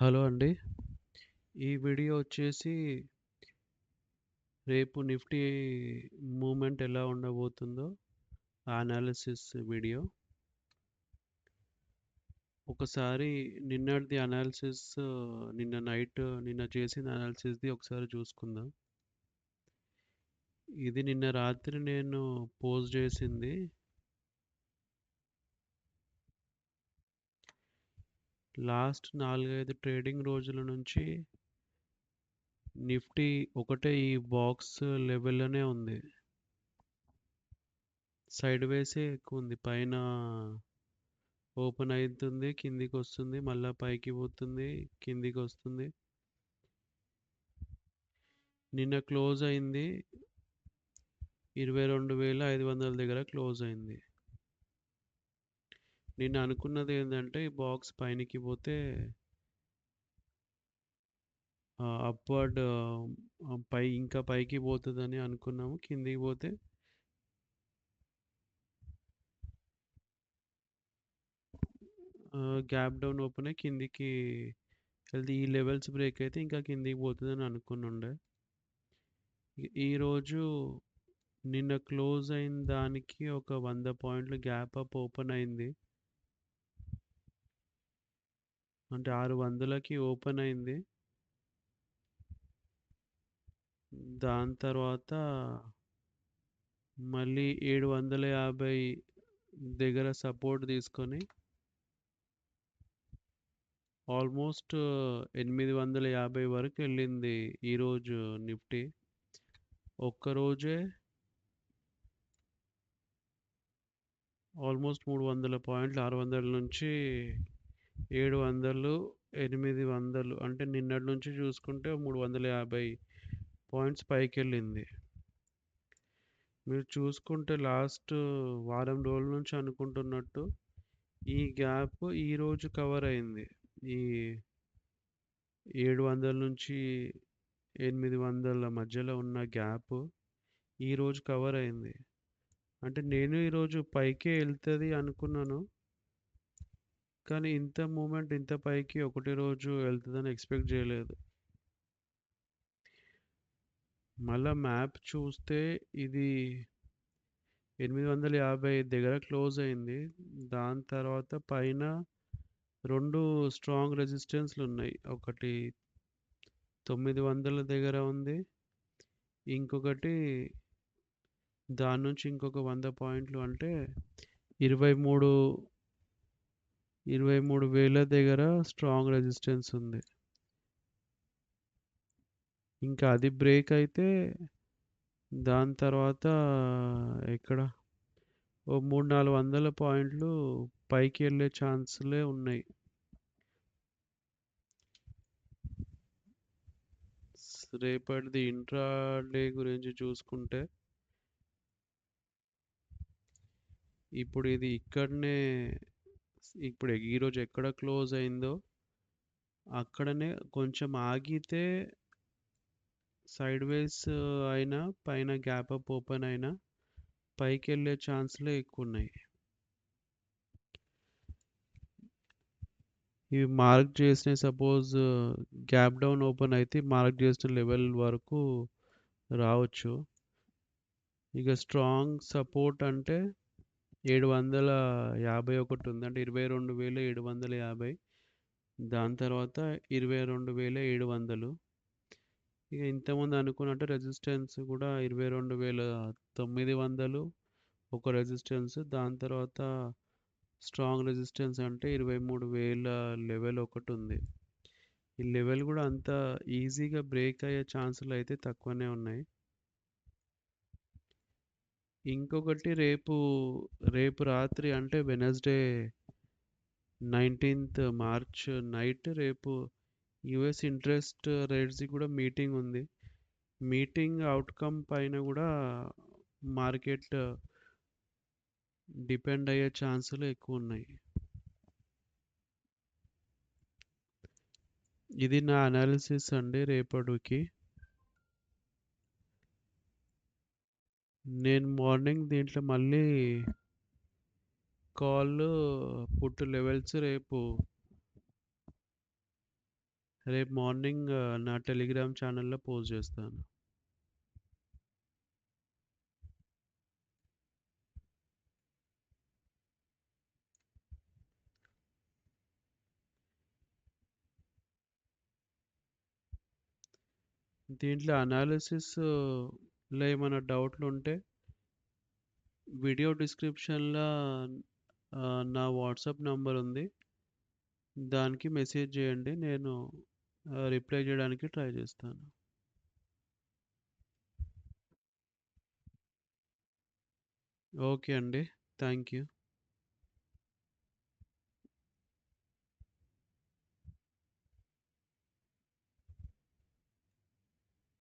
Hello అండి. ఈ video వచ్చేసి రేపు నిఫ్టీ మూమెంట్ ఎలా ఉండబోతుందో ఆ అనాలిసిస్ వీడియో. ఒకసారి నిన్నటిది అనాలిసిస్ నిన్న నైట్ నిన్న చేసిన అనాలిసిస్‌ది ఒకసారి చూసుకుందాం. ఇది నిన్న రాత్రి నేను పోస్ట్ చేసింది. లాస్ట్ 4, 5 ట్రేడింగ్ రోజుల నుంచి నిఫ్టీ ఒకటే ఈ బాక్స్ లెవెల్‌లోనే ఉంది. సైడ్ వేసే ఎక్కువ ఉంది పైన ఓపెన్ అవుతుంది కిందికి వస్తుంది మళ్ళీ పైకి పోతుంది, కిందికొస్తుంది. నిన్న క్లోజ్ అయింది 22,500 దగ్గర క్లోజ్ అయింది. నేను అనుకున్నది ఏంటంటే ఈ బాక్స్ పైనకి పోతే అప్‌వర్డ్ పై ఇంకా పైకి పోతుందని అనుకున్నాము. కిందికి పోతే గ్యాప్ డౌన్ ఓపెన్ అయ్యి కిందికి వెళ్తే ఈ లెవెల్స్ బ్రేక్ అయితే ఇంకా కిందికి పోతుందని అనుకునుండే. ఈరోజు నిన్న క్లోజ్ అయిన దానికి ఒక వంద పాయింట్లు గ్యాప్ అప్ ఓపెన్ అయింది. అంటే 600కి ఓపెన్ అయింది. దాని తర్వాత మళ్ళీ 750 దగ్గర సపోర్ట్ తీసుకొని ఆల్మోస్ట్ 850 వరకు వెళ్ళింది ఈరోజు నిఫ్టీ. ఒక్కరోజే ఆల్మోస్ట్ 300 పాయింట్లు 600 నుంచి 700, 800 అంటే నిన్నటి నుంచి చూసుకుంటే 350 పాయింట్స్ పైకి వెళ్ళింది మీరు చూసుకుంటే లాస్ట్ వారం రోజుల నుంచి అనుకుంటున్నట్టు ఈ గ్యాప్ ఈరోజు కవర్ అయింది. ఈ 700 నుంచి 800 మధ్యలో ఉన్న గ్యాప్ ఈరోజు కవర్ అయింది. అంటే నేను ఈరోజు పైకే వెళ్తుంది అనుకున్నాను. కానీ ఇంత మూమెంట్ ఇంత పైకి ఒకటి రోజు వెళ్తుందని ఎక్స్‌పెక్ట్ చేయలేదు. మళ్ళా మ్యాప్ చూస్తే ఇది 850 దగ్గర క్లోజ్ అయింది. దాని తర్వాత పైన రెండు స్ట్రాంగ్ రెసిస్టెన్స్లు ఉన్నాయి ఒకటి 900 దగ్గర ఉంది. ఇంకొకటి దాని నుంచి ఇంకొక వంద పాయింట్లు అంటే ఇరవై మూడు ఇరవై మూడు వేల దగ్గర స్ట్రాంగ్ రెసిస్టెన్స్ ఉంది. ఇంకా అది బ్రేక్ అయితే దాని తర్వాత ఎక్కడ ఓ 300, 400 పాయింట్లు పైకి వెళ్ళే ఛాన్సులే ఉన్నాయి. రేపటిది ఇంట్రా డే గురించి చూసుకుంటే ఇప్పుడు ఇది ఇక్కడనే ఇప్పుడు ఈరోజు ఎక్కడ క్లోజ్ అయిందో అక్కడనే కొంచెం ఆగితే సైడ్ వేస్ అయినా పైన గ్యాప్ అప్ ఓపెన్ అయినా పైకెళ్ళే ఎక్కువ ఉన్నాయి ఇవి మార్క్ చేసిన సపోజ్ గ్యాప్ డౌన్ ఓపెన్ అయితే మార్క్ చేసిన లెవెల్ వరకు రావచ్చు. ఇక స్ట్రాంగ్ సపోర్ట్ అంటే ఏడు వందల యాభై ఒకటి ఉంది అంటే 22,750 దాని తర్వాత 22,700 ఇక ఇంతకుముందు అనుకున్నట్టు రెసిస్టెన్స్ కూడా 22,900 ఒక రెసిస్టెన్స్. దాని తర్వాత స్ట్రాంగ్ రెసిస్టెన్స్ అంటే 23,000 లెవెల్ ఒకటి ఉంది ఈ లెవెల్ కూడా అంత ఈజీగా బ్రేక్ అయ్యే ఛాన్సులు అయితే తక్కువనే ఉన్నాయి. ఇంకొకటి రేపు రేపు రాత్రి అంటే వెనస్డే నైన్టీన్త్ మార్చ్ నైట్ రేపు యూఎస్ ఇంట్రెస్ట్ రేట్స్‌ది కూడా మీటింగ్ ఉంది. మీటింగ్ అవుట్కమ్ పైన కూడా మార్కెట్ డిపెండ్ అయ్యే ఛాన్సులు ఎక్కువ ఉన్నాయి ఇది నా అనాలిసిస్ అండి రేపటికి. నేను మార్నింగ్ దీంట్లో మళ్ళీ కాల్, పుట్టు లెవెల్స్ రేపు రేపు మార్నింగ్ నా టెలిగ్రామ్ ఛానల్లో పోస్ట్ చేస్తాను. దీంట్లో అనాలిసిస్ అనాలిసిస్లో ఏమైనా డౌట్లు ఉంటే వీడియో డిస్క్రిప్షన్లో నా వాట్సాప్ నంబర్ ఉంది. దానికి మెసేజ్ చేయండి. నేను రిప్లై చేయడానికి ట్రై చేస్తాను. ఓకే అండి. Thank you